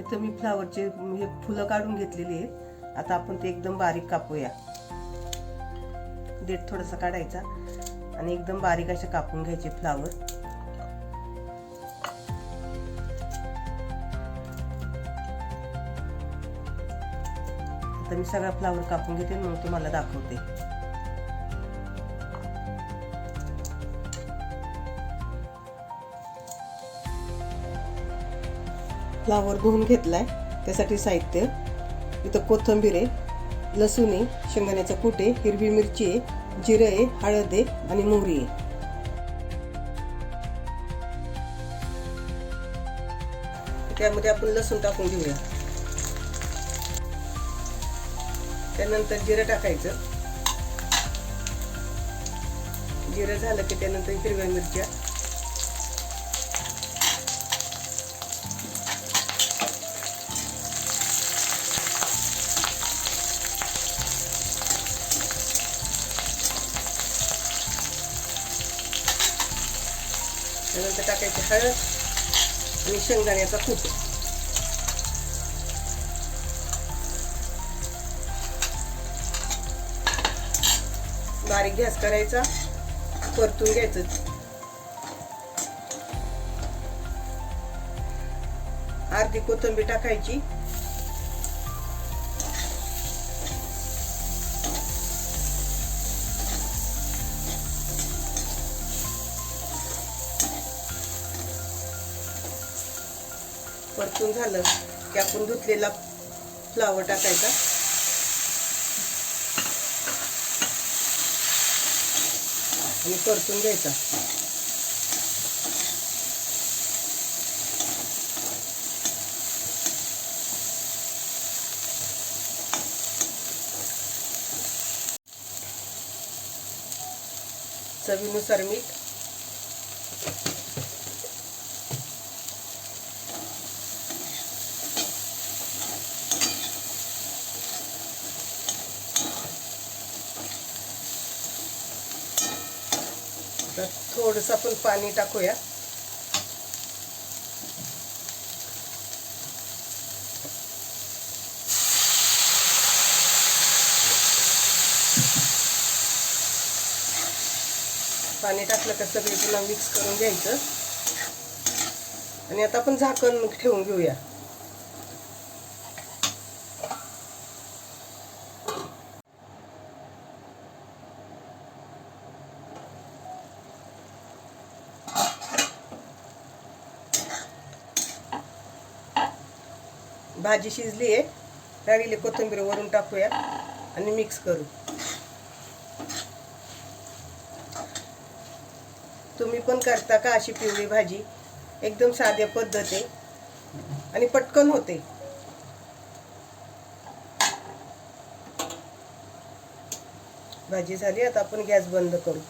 इथं मी फ्लावरचे हे फुलं काढून घेतलेली आहेत. आता आपण ते एकदम बारीक कापूया. देठ थोडासा काढायचा. आणि एकदम बारीक असे कापून घ्यायचे फ्लावर. आता मी सगळा फ्लावर कापून घेते म्हणून मग तुम्हाला दाखवते. फ्लावर धुवून घेतलाय. त्यासाठी साहित्य. इथं कोथिंबीर आहे लसूण आहे शेंगदाण्याचा कुटे हिरवी मिरची आहे जिरं आहे हळद आहे आणि मोहरी आहे. त्यामध्ये आपण लसूण टाकून घेऊया. त्यानंतर जिरं टाकायचं. जिरं झालं की त्यानंतर हिरव्या मिरच्या. त्यानंतर टाकायची हळद आणि शेंगदाण्याचा कूट. बारीक गॅस करायचा परतून घ्यायचं. अर्धी कोथिंबीर टाकायची. परतून झालं की आपण धुतलेला फ्लावर टाकायचा. आणि परतून घ्यायचा. चवीनुसार मीठ तर थोडंसं आपण पाणी टाकूया. पाणी टाकलं का सगळे पुन्हा मिक्स करून घ्यायचं. आणि आता आपण झाकण ठेवून घेऊया. भाजी शिजली आहे. राहिलेली कोथिंबीर वरून टाकूया आणि मिक्स करू. तुम्ही पण करता का अशी पिवळी भाजी? एकदम साध्या पद्धत आहे आणि पटकन होते. भाजी झाली आता आपण गॅस बंद करू.